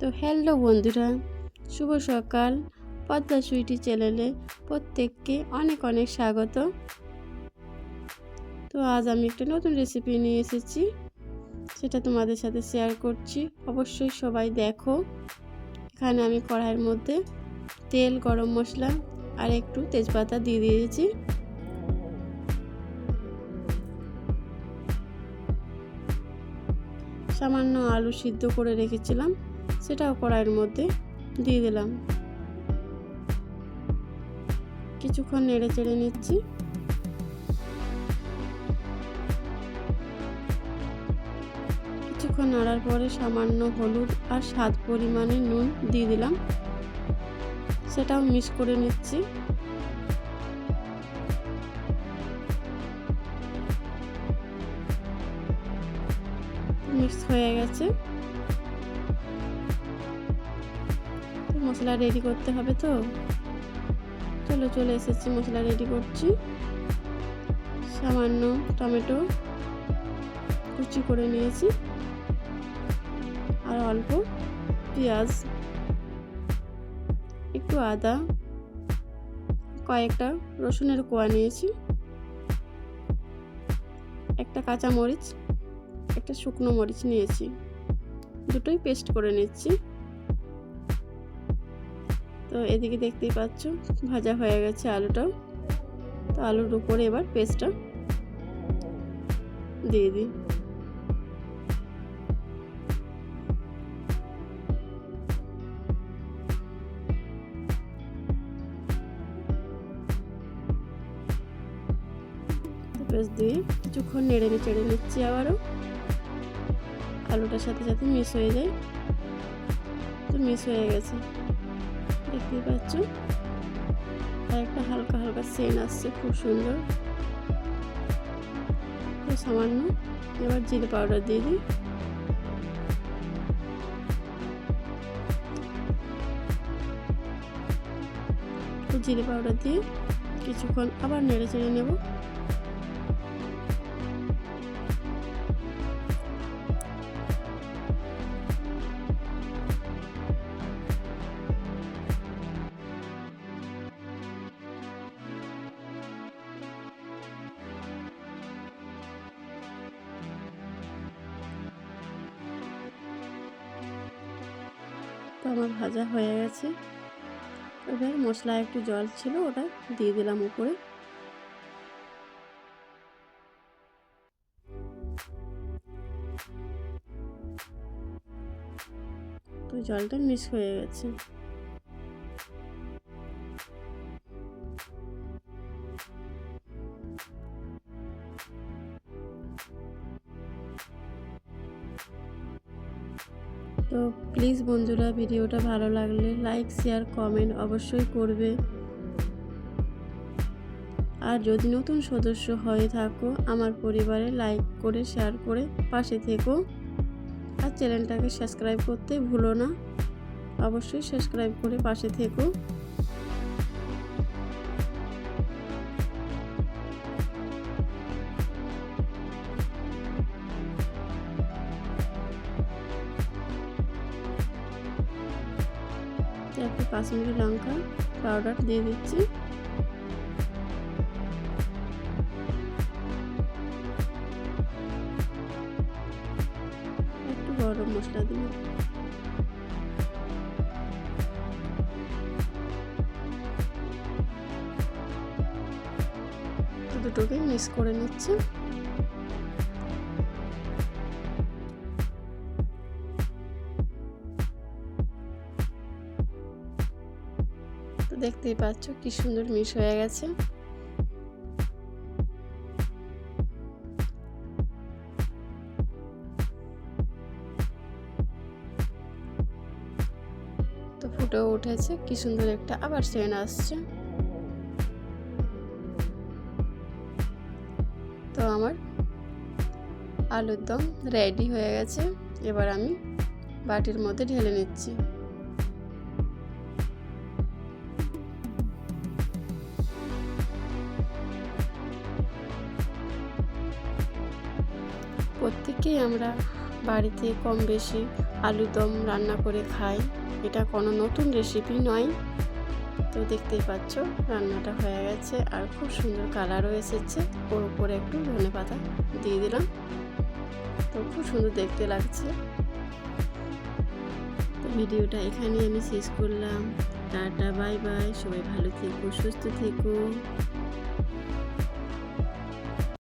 তো হ্যালো বন্ধুরা, শুভ সকাল। পদ্মা সুইটি চ্যানেলে প্রত্যেককে অনেক অনেক স্বাগত। তো আজ আমি একটা নতুন রেসিপি নিয়ে এসেছি, সেটা তোমাদের সাথে শেয়ার করছি। অবশ্যই সবাই দেখো। এখানে আমি কড়াইয়ের মধ্যে তেল, গরম মশলা আর একটু তেজপাতা দিয়ে দিয়েছি। সামান্য আলু সিদ্ধ করে রেখেছিলাম। সেটাও কড়াইয়ের মধ্যে দিয়ে দিলাম। কিছুক্ষণ নেড়ে চেড়ে নিচ্ছি। কিছুক্ষণ নাড়ার পরে সামান্য হলুদ আর স্বাদ পরিমাণে নুন দিয়ে দিলাম। সেটাও মিক্স করে নিচ্ছি। মিক্স হয়ে গেছে। মশলা রেডি করতে হবে তো। চলো চলে এসেছি, মশলা রেডি করছি। সামান্য টমেটো কুচি করে নিয়েছি। আর অল্প পেঁয়াজ, একটু আদা, কয়েকটা রসুনের কোয়া নিয়েছি। একটা কাঁচা মরিচ, একটা শুকনো মরিচ নিয়েছি। দুটোই পেস্ট করে নিচ্ছি। তো এদিকে দেখতেই পাচ্ছ, ভাজা হয়ে গেছে আলুটাও তো আলুর উপরে এবার পেস্টটা দিয়ে দিই। পেস্ট দিয়ে কিছুক্ষণ নেড়ে চেড়ে নিচ্ছি আবারও। আলুটার সাথে সাথে মিস হয়ে যায়। তো মিস হয়ে গেছে। দেখতেই পাচ্ছ। আর একটা হালকা হালকা সেন আসছে, খুব সুন্দর। সামান্য। এবার জিরে পাউডার দিয়ে দিই। জিরে পাউডার দিয়ে কিছুক্ষণ আবার নেড়ে চেড়ে নেব। আমার ভাজা হয়ে গেছে। এবার মশলা একটু জল ছিল, ওটা দিয়ে দিলাম উপরে। তো জলটা মিক্স হয়ে গেছে। তো প্লিজ বন্ধুরা ভিডিওটা ভালো লাগলে লাইক, শেয়ার, কমেন্ট অবশ্যই করবে। আর যদি নতুন সদস্য হয়ে থাকো, আমার পরিবারে লাইক করে, শেয়ার করে পাশে থেকো। আর চ্যানেলটাকে সাবস্ক্রাইব করতে ভুলো না। অবশ্যই সাবস্ক্রাইব করে পাশে থেকো। একটু কাশ্মীরি লঙ্কা পাউডার দিয়ে দিচ্ছি। একটু গরম মশলা দিব। দুটোকে মিক্স করে নিচ্ছি। দেখতেই পাচ্ছ কি সুন্দর মিশ হয়ে গেছে। তো ফুটেও উঠেছে, কি সুন্দর একটা আবার সেন আসছে। তো আমার আলুর দম রেডি হয়ে গেছে। এবার আমি বাটির মধ্যে ঢেলে নিচ্ছি। প্রত্যেকেই আমরা বাড়িতে কম বেশি আলুর দম রান্না করে খাই। এটা কোনো নতুন রেসিপি নয়। তো দেখতেই পাচ্ছ, রান্নাটা হয়ে গেছে আর খুব সুন্দর কালারও এসেছে। ওর উপরে একটু ধনে পাতা দিয়ে দিলাম। তো খুব সুন্দর দেখতে লাগছে। তো ভিডিওটা এখানেই আমি শেষ করলাম। Tata, bye bye. সবাই ভালো থেকো, সুস্থ থেকো।